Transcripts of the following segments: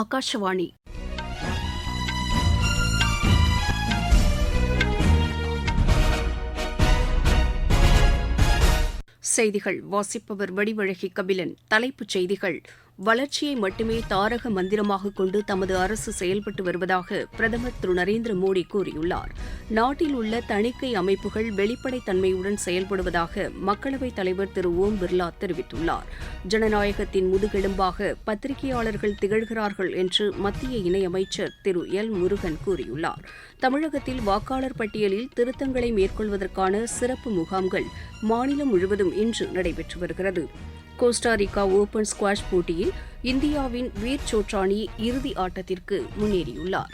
ஆகாஷவாணி செய்திகள். வாசிப்பவர் வடிவழகி கபிலன். தலைப்புச் செய்திகள். வளர்ச்சியை மட்டுமே தாரக மந்திரமாக கொண்டு தமது அரசு செயல்பட்டு வருவதாக பிரதமர் திரு நரேந்திர மோடி கூறியுள்ளார். நாட்டில் உள்ள தணிக்கை அமைப்புகள் வெளிப்படைத்தன்மையுடன் செயல்படுவதாக மக்களவைத் தலைவர் திரு ஓம் பிர்லா தெரிவித்துள்ளார். ஜனநாயகத்தின் முதுகெலும்பாக பத்திரிகையாளர்கள் திகழ்கிறார்கள் என்று மத்திய இணையமைச்சர் திரு எல் முருகன் கூறியுள்ளார். தமிழகத்தில் வாக்காளர் பட்டியலில் திருத்தங்களை மேற்கொள்வதற்கான சிறப்பு முகாம்கள் மாநிலம் முழுவதும் இன்று நடைபெற்று வருகிறது. கோஸ்டாரிக்கா ஓபன் ஸ்குவாஷ் போட்டியில் இந்தியாவின் வீர் சோட்ரானி இறுதி ஆட்டத்திற்கு முன்னேறியுள்ளார்.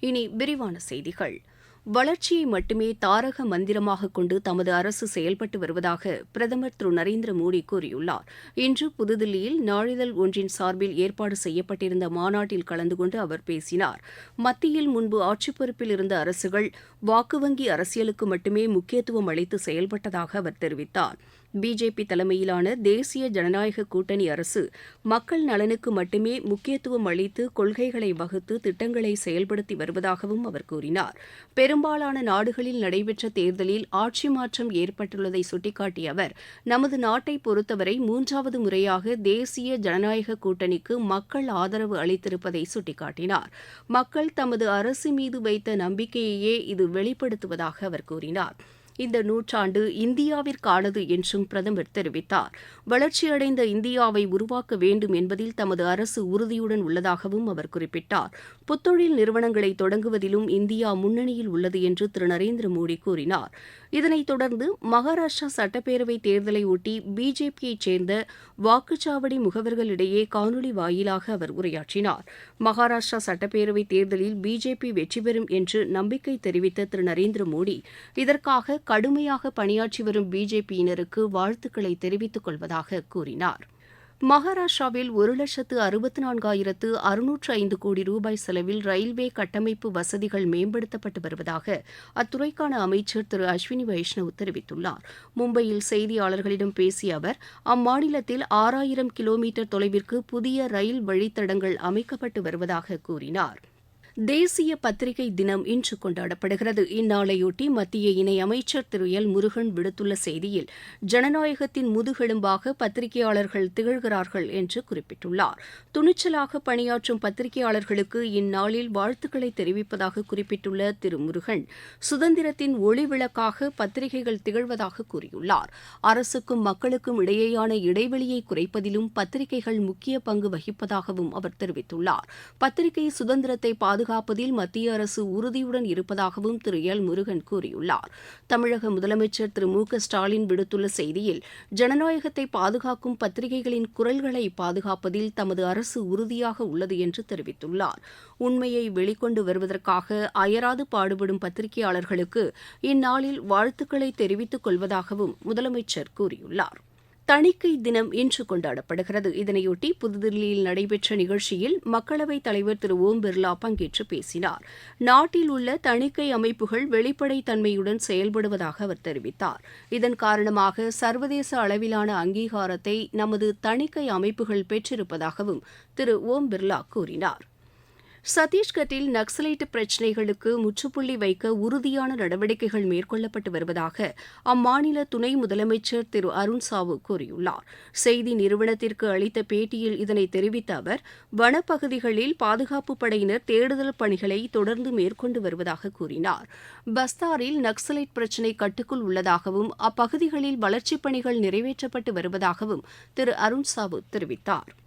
இனி விரிவான செய்திகள். வளர்ச்சியை மட்டுமே தாரக மந்திரமாக கொண்டு தமது அரசு செயல்பட்டு வருவதாக பிரதமர் திரு. நரேந்திர மோடி கூறியுள்ளார். இன்று புதுதில்லியில் நாளிதழ் ஒன்றின் சார்பில் ஏற்பாடு செய்யப்பட்டிருந்த மாநாட்டில் கலந்து கொண்டு அவர் பேசினார். மத்தியில் முன்பு ஆட்சிப் பொறுப்பில் இருந்த அரசுகள் வாக்கு வங்கி அரசியலுக்கு மட்டுமே முக்கியத்துவம் அளித்து செயல்பட்டதாக அவர் தெரிவித்தார். பிஜேபி தலைமையிலான தேசிய ஜனநாயக கூட்டணி அரசு மக்கள் நலனுக்கு மட்டுமே முக்கியத்துவம் அளித்து கொள்கைகளை வகுத்து திட்டங்களை செயல்படுத்தி வருவதாகவும் அவர் கூறினார். பெரும்பாலான நாடுகளில் நடைபெற்ற தேர்தலில் ஆட்சி மாற்றம் ஏற்பட்டுள்ளதை சுட்டிக்காட்டிய அவர் நமது நாட்டை பொறுத்தவரை மூன்றாவது முறையாக தேசிய ஜனநாயக கூட்டணிக்கு மக்கள் ஆதரவு அளித்திருப்பதை சுட்டிக்காட்டினார். மக்கள் தமது அரசு மீது வைத்த நம்பிக்கையையே இது வெளிப்படுத்துவதாக அவர் கூறினார். இந்த நூற்றாண்டு இந்தியாவிற்கானது என்றும் பிரதமர் தெரிவித்தார். வளர்ச்சியடைந்த இந்தியாவை உருவாக்க வேண்டும் என்பதில் தமது அரசு உறுதியுடன் உள்ளதாகவும் அவர் குறிப்பிட்டார். புத்தொழில் நிறுவனங்களை தொடங்குவதிலும் இந்தியா முன்னணியில் உள்ளது என்று திரு. நரேந்திர மோடி கூறினார். இதனைத் தொடர்ந்து மகாராஷ்டிரா சட்டப்பேரவைத் தேர்தலை ஒட்டி பிஜேபியைச் சேர்ந்த வாக்குச்சாவடி முகவர்களிடையே காணொலி வாயிலாக அவர் உரையாற்றினார். மகாராஷ்டிரா சட்டப்பேரவைத் தேர்தலில் பிஜேபி வெற்றி பெறும் என்று நம்பிக்கை தெரிவித்த திரு. நரேந்திர மோடி இதற்காக கடுமையாக பணியாற்றி வரும் பிஜேபியினருக்கு வாழ்த்துக்களை தெரிவித்துக் கொள்வதாக கூறினார். மகாராஷ்டிராவில் ஒரு லட்சத்து அறுபத்து நான்காயிரத்து அறுநூற்று ஐந்து கோடி ரூபாய் செலவில் ரயில்வே கட்டமைப்பு வசதிகள் மேம்படுத்தப்பட்டு வருவதாக அத்துறைக்கான அமைச்சர் திரு அஸ்வினி வைஷ்ணவ் தெரிவித்துள்ளார். மும்பையில் செய்தியாளர்களிடம் பேசிய அவர் அம்மாநிலத்தில் ஆறாயிரம் கிலோமீட்டர் தொலைவிற்கு புதிய ரயில் வழித்தடங்கள் அமைக்கப்பட்டு வருவதாக கூறினார். தேசிய பத்திரிகை தினம் இன்று கொண்டாடப்படுகிறது. இந்நாளையொட்டி மத்திய இணையமைச்சர் திரு. எல். முருகன் விடுத்துள்ள செய்தியில் ஜனநாயகத்தின் முதுகெலும்பாக பத்திரிகையாளர்கள் திகழ்கிறார்கள் என்று குறிப்பிட்டுள்ளார். துணிச்சலாக பணியாற்றும் பத்திரிகையாளர்களுக்கு இந்நாளில் வாழ்த்துக்களை தெரிவிப்பதாக குறிப்பிட்டுள்ள திரு. முருகன் சுதந்திரத்தின் ஒளி விளக்காக பத்திரிகைகள் திகழ்வதாக கூறியுள்ளார். அரசுக்கும் மக்களுக்கும் இடையேயான இடைவெளியை குறைப்பதிலும் பத்திரிகைகள் முக்கிய பங்கு வகிப்பதாகவும் அவர் தெரிவித்துள்ளார். பத்திரிகை சுதந்திரத்தை பாது பாதுகாப்பதில் மத்திய அரசு உறுதியுடன் இருப்பதாகவும் திரு. எல். முருகன் கூறியுள்ளார். தமிழக முதலமைச்சர் திரு. மு. க. ஸ்டாலின் விடுத்துள்ள செய்தியில் ஜனநாயகத்தை பாதுகாக்கும் பத்திரிகைகளின் குரல்களை பாதுகாப்பதில் தமது அரசு உறுதியாக உள்ளது என்று தெரிவித்துள்ளார். உண்மையை வெளிக்கொண்டு வருவதற்காக அயராது பாடுபடும் பத்திரிகையாளர்களுக்கு இந்நாளில் வாழ்த்துக்களை தெரிவித்துக் கொள்வதாகவும் முதலமைச்சர் கூறியுள்ளார். தணிக்கை தினம் இன்று கொண்டாடப்படுகிறது. இதனையொட்டி புதுதில்லியில் நடைபெற்ற நிகழ்ச்சியில் மக்களவைத் தலைவர் திரு ஓம் பிர்லா பங்கேற்று பேசினார். நாட்டில் உள்ள தணிக்கை அமைப்புகள் வெளிப்படைத்தன்மையுடன் செயல்படுவதாக அவர் தெரிவித்தார். இதன் காரணமாக சர்வதேச அளவிலான அங்கீகாரத்தை நமது தணிக்கை அமைப்புகள் பெற்றிருப்பதாகவும் திரு ஓம் பிர்லா கூறினார். சத்தீஸ்கட்டில் நக்சலைட்டு பிரச்சினைகளுக்கு முற்றுப்புள்ளி வைக்க உறுதியான நடவடிக்கைகள் மேற்கொள்ளப்பட்டு வருவதாக அம்மாநில துணை முதலமைச்சர் திரு அருண் சாவு கூறியுள்ளார். செய்தி நிறுவனத்திற்கு அளித்த பேட்டியில் இதனை தெரிவித்த அவர் வனப்பகுதிகளில் பாதுகாப்பு படையினர் தேடுதல் பணிகளை தொடர்ந்து மேற்கொண்டு வருவதாக கூறினார். பஸ்தாரில் நக்சலைட் பிரச்சினை கட்டுக்குள் உள்ளதாகவும் அப்பகுதிகளில் வளர்ச்சிப் பணிகள் நிறைவேற்றப்பட்டு வருவதாகவும் திரு அருண் சாவு தெரிவித்தார்.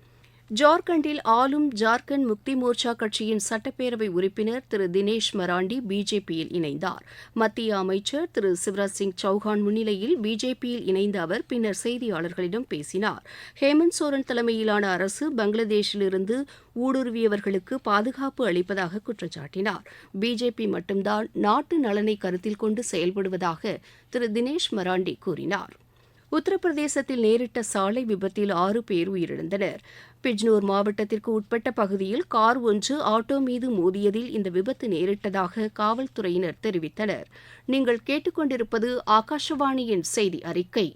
ஜார்க்கண்டில் ஆளும் ஜார்க்கண்ட் முக்தி மோர்ச்சா கட்சியின் சட்டப்பேரவை உறுப்பினர் திரு தினேஷ் மராண்டி பிஜேபியில் இணைந்தார். மத்திய அமைச்சர் திரு சிவராஜ் சிங் சௌஹான் முன்னிலையில் பிஜேபியில் இணைந்த அவர் பின்னர் செய்தியாளர்களிடம் பேசினார். ஹேமந்த் சோரன் தலைமையிலான அரசு பங்களாதேஷிலிருந்து ஊடுருவியவர்களுக்கு பாதுகாப்பு அளிப்பதாக குற்றம் சாட்டினார் பிஜேபி மட்டும்தான் நாட்டு நலனை கருத்தில் கொண்டு செயல்படுவதாக திரு தினேஷ் மராண்டி கூறினார். உத்தரப்பிரதேசத்தில் நேரிட்ட சாலை விபத்தில் ஆறு பேர் உயிரிழந்தனர். பிஜ்னூர் மாவட்டத்திற்கு உட்பட்ட பகுதியில் கார் ஒன்று ஆட்டோ மீது மோதியதில் இந்த விபத்து நேரிட்டதாக காவல்துறையினர் தெரிவித்தனர். நீங்கள் கேட்டுக்கொண்டிருப்பது ஆகாஷவாணியின் செய்தி அறிக்கை.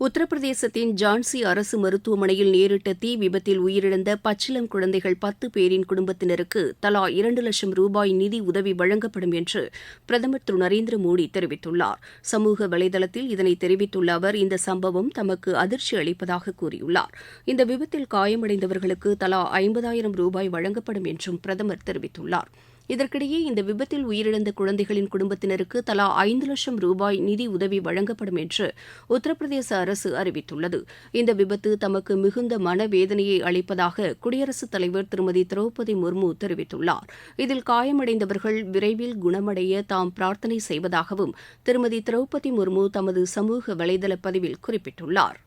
உத்தரப்பிரதேசத்தின் ஜான்சி அரசு மருத்துவமனையில் நேரிட்ட தீ விபத்தில் உயிரிழந்த பச்சிளம் குழந்தைகள் பத்து பேரின் குடும்பத்தினருக்கு தலா இரண்டு லட்சம் ரூபாய் நிதி உதவி வழங்கப்படும் என்று பிரதமர் திரு நரேந்திர மோடி தெரிவித்துள்ளார். சமூக வலைதளத்தில் இதனை தெரிவித்துள்ள அவர் இந்த சம்பவம் தமக்கு அதிர்ச்சி அளிப்பதாக கூறியுள்ளார். இந்த விபத்தில் காயமடைந்தவர்களுக்கு தலா ஐம்பதாயிரம் ரூபாய் வழங்கப்படும் என்றும் பிரதமர் தெரிவித்துள்ளார். இதற்கிடையே இந்த விபத்தில் உயிரிழந்த குழந்தைகளின் குடும்பத்தினருக்கு தலா ஐந்து லட்சம் ரூபாய் நிதி உதவி வழங்கப்படும் என்று உத்தரப்பிரதேச அரசு அறிவித்துள்ளது. இந்த விபத்து தமக்கு மிகுந்த மனவேதனையை அளிப்பதாக குடியரசுத் தலைவர் திருமதி திரௌபதி முர்மு தெரிவித்துள்ளார். இதில் காயமடைந்தவர்கள் விரைவில் குணமடைய தாம் பிரார்த்தனை செய்வதாகவும் திருமதி திரௌபதி முர்மு தமது சமூக வலைதள பதிவில் குறிப்பிட்டுள்ளார்.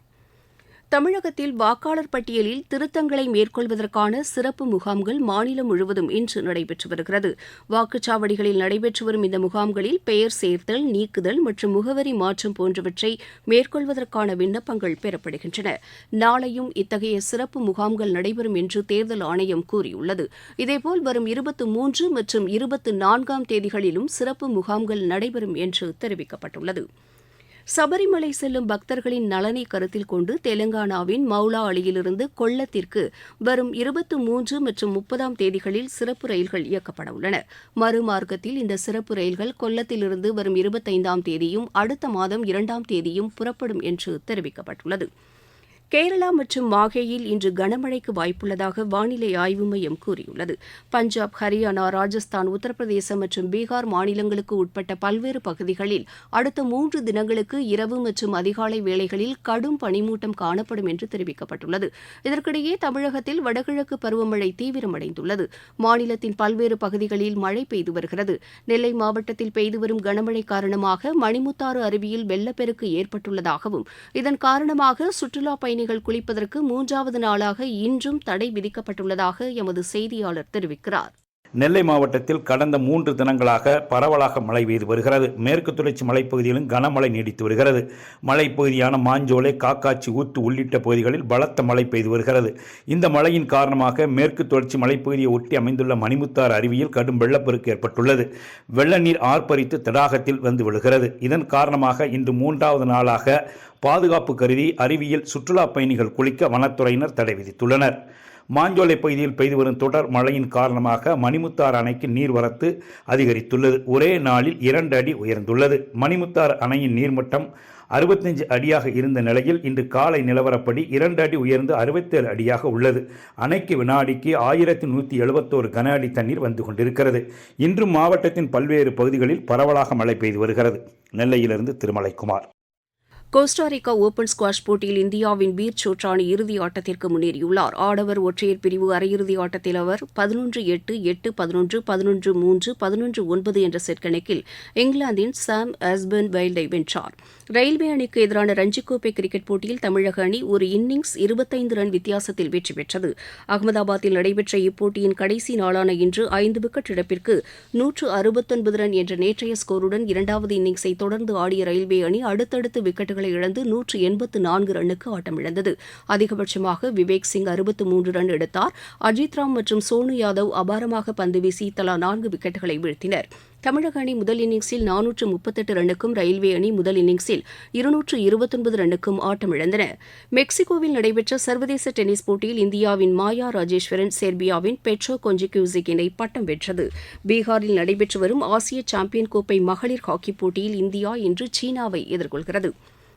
தமிழகத்தில் வாக்காளர் பட்டியலில் திருத்தங்களை மேற்கொள்வதற்கான சிறப்பு முகாம்கள் மாநிலம் முழுவதும் இன்று நடைபெற்று வருகிறது. வாக்குச்சாவடிகளில் நடைபெற்று வரும் இந்த முகாம்களில் பெயர் சேர்த்தல் நீக்குதல் மற்றும் முகவரி மாற்றம் போன்றவற்றை மேற்கொள்வதற்கான விண்ணப்பங்கள் பெறப்படுகின்றன. நாளையும் இத்தகைய சிறப்பு முகாம்கள் நடைபெறும் என்று தேர்தல் ஆணையம் கூறியுள்ளது. இதேபோல் வரும் இருபத்து மூன்று மற்றும் இருபத்து நான்காம் தேதிகளிலும் சிறப்பு முகாம்கள் நடைபெறும் என்று தெரிவிக்கப்பட்டுள்ளது. சபரிமலை செல்லும் பக்தர்களின் நலனை கருத்தில் கொண்டு தெலங்கானாவின் மவுலா அலியிலிருந்து கொல்லத்திற்கு வரும் இருபத்து மூன்று மற்றும் முப்பதாம் தேதிகளில் சிறப்பு ரயில்கள் இயக்கப்பட உள்ளன. மறுமார்க்கத்தில் இந்த சிறப்பு ரயில்கள் கொல்லத்திலிருந்து வரும் இருபத்தைந்தாம் தேதியும் அடுத்த மாதம் இரண்டாம் தேதியும் புறப்படும் என்று தெரிவிக்கப்பட்டுள்ளது. கேரளா மற்றும் மாஹேயில் இன்று கனமழைக்கு வாய்ப்புள்ளதாக வானிலை ஆய்வு மையம் கூறியுள்ளது. பஞ்சாப் ஹரியானா ராஜஸ்தான் உத்தரப்பிரதேசம் மற்றும் பீகார் மாநிலங்களுக்கு உட்பட்ட பல்வேறு பகுதிகளில் அடுத்த மூன்று தினங்களுக்கு இரவு மற்றும் அதிகாலை வேளைகளில் கடும் பனிமூட்டம் காணப்படும் என்று தெரிவிக்கப்பட்டுள்ளது. இதற்கிடையே தமிழகத்தில் வடகிழக்கு பருவமழை தீவிரமடைந்துள்ளது. மாநிலத்தின் பல்வேறு பகுதிகளில் மழை பெய்து வருகிறது. நெல்லை மாவட்டத்தில் பெய்து வரும் கனமழை காரணமாக மணிமுத்தாறு அருவியில் வெள்ளப்பெருக்கு ஏற்பட்டுள்ளதாகவும் இதன் காரணமாக சுற்றுலா பயணி பயணிகள் குளிப்பதற்கு மூன்றாவது நாளாக இன்றும் தடை விதிக்கப்பட்டுள்ளதாக எமது செய்தியாளர் தெரிவிக்கிறார். நெல்லை மாவட்டத்தில் கடந்த மூன்று தினங்களாக பரவலாக மழை பெய்து வருகிறது. மேற்கு தொடர்ச்சி மலைப்பகுதியிலும் கனமழை நீடித்து வருகிறது. மலைப்பகுதியான மாஞ்சோலை காக்காச்சி ஊத்து உள்ளிட்ட பகுதிகளில் பலத்த மழை பெய்து வருகிறது. இந்த மழையின் காரணமாக மேற்கு தொடர்ச்சி மலைப்பகுதியை ஒட்டி அமைந்துள்ள மணிமுத்தாறு அருவியில் கடும் வெள்ளப்பெருக்கு ஏற்பட்டுள்ளது. வெள்ள நீர் ஆர்ப்பரித்து தடாகத்தில் வந்து விழுகிறது. இதன் காரணமாக இன்று மூன்றாவது நாளாக பாதுகாப்பு கருதி அருவியில் சுற்றுலா பயணிகள் குளிக்க வனத்துறையினர் தடை விதித்துள்ளனர். மாஞ்சோலை பகுதியில் பெய்து வரும் தொடர் மழையின் காரணமாக மணிமுத்தாறு அணைக்கு நீர்வரத்து அதிகரித்துள்ளது. ஒரே நாளில் இரண்டு அடி உயர்ந்துள்ளது. மணிமுத்தாறு அணையின் நீர்மட்டம் அறுபத்தஞ்சு அடியாக இருந்த நிலையில் இன்று காலை நிலவரப்படி இரண்டு அடி உயர்ந்து அறுபத்தேழு அடியாக உள்ளது. அணைக்கு வினாடிக்கு ஆயிரத்தி நூற்றி எழுபத்தோரு கன அடி தண்ணீர் வந்து கொண்டிருக்கிறது. இன்றும் மாவட்டத்தின் பல்வேறு பகுதிகளில் பரவலாக மழை பெய்து வருகிறது. நெல்லையிலிருந்து திருமலைக்குமார். கோஸ்டாரிக்கா ஓபன் ஸ்குவாஷ் போட்டியில் இந்தியாவின் பீர் சோட்ரானி இறுதி ஆட்டத்திற்கு முன்னேறியுள்ளார். ஆடவர் ஒற்றையர் பிரிவு அரையிறுதி ஆட்டத்தில் அவர் பதினொன்று எட்டு எட்டு பதினொன்று பதினொன்று மூன்று பதினொன்று ஒன்பது என்ற செட் கணக்கில் இங்கிலாந்தின் சாம் அஸ்பர்ன் வைல்டை வென்றார். ரயில்வே அணிக்கு எதிரான ரஞ்சிக் கோப்பை கிரிக்கெட் போட்டியில் தமிழக அணி ஒரு இன்னிங்ஸ் இருபத்தைந்து ரன் வித்தியாசத்தில் வெற்றி பெற்றது. அகமதாபாத்தில் நடைபெற்ற இப்போட்டியின் கடைசி நாளான இன்று ஐந்து விக்கெட் இழப்பிற்கு நூற்று அறுபத்தொன்பது ரன் என்ற நேற்றைய ஸ்கோருடன் இரண்டாவது இன்னிங்ஸை தொடர்ந்து ஆடிய ரயில்வே அணி அடுத்தடுத்து விக்கெட்டுகள் இழந்து நூற்று எண்பத்து நான்கு ரன்னுக்கு ஆட்டமிழந்தது அதிகபட்சமாக விவேக் சிங் அறுபத்து மூன்று ரன் எடுத்தார். அஜித் ராம் மற்றும் சோனு யாதவ் அபாரமாக பந்து வீசி தலா நான்கு விக்கெட்டுகளை வீழ்த்தினர். தமிழக அணி முதல் இன்னிங்ஸில் நானூற்று முப்பத்தெட்டு ரன்னுக்கும் ரயில்வே அணி முதல் இன்னிங்ஸில் இருநூற்று இருபத்தொன்பது ரன்னுக்கும் ஆட்டமிழந்தன மெக்சிகோவில் நடைபெற்ற சர்வதேச டென்னிஸ் போட்டியில் இந்தியாவின் மாயா ராஜேஸ்வரன் செர்பியாவின் பெட்ரோ கொஞ்சிக்யூசிக் இணை பட்டம் வென்றது. பீகாரில் நடைபெற்று வரும் ஆசிய சாம்பியன் கோப்பை மகளிர் ஹாக்கிப் போட்டியில் இந்தியா இன்று சீனாவை எதிர்கொள்கிறது.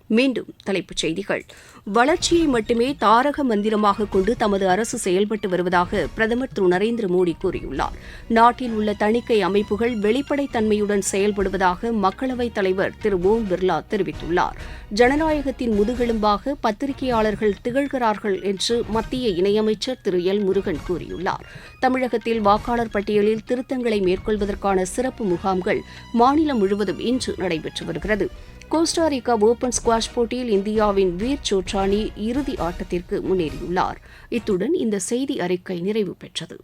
மீண்டும் தலைப்புச் செய்திகள். வளர்ச்சியை மட்டுமே தாரக மந்திரமாக கொண்டு தமது அரசு செயல்பட்டு வருவதாக பிரதமர் திரு நரேந்திர மோடி கூறியுள்ளார். நாட்டில் உள்ள தணிக்கை அமைப்புகள் வெளிப்படைத்தன்மையுடன் செயல்படுவதாக மக்களவைத் தலைவர் திரு ஓம் பிர்லா தெரிவித்துள்ளார். ஜனநாயகத்தின் முதுகெலும்பாக பத்திரிகையாளர்கள் திகழ்கிறார்கள் என்று மத்திய இணையமைச்சர் திரு எல் முருகன் கூறியுள்ளார். தமிழகத்தில் வாக்காளர் பட்டியலில் திருத்தங்களை மேற்கொள்வதற்கான சிறப்பு முகாம்கள் மாநிலம் முழுவதும் இன்று நடைபெற்று வருகிறது. கோஸ்டாரிக்கா ஓபன் ஸ்குவாஷ் போட்டியில் இந்தியாவின் வீர் சோட்ரானி இறுதி ஆட்டத்திற்கு முன்னேறியுள்ளார். இத்துடன் இந்த செய்தி அறிக்கை நிறைவு பெற்றது.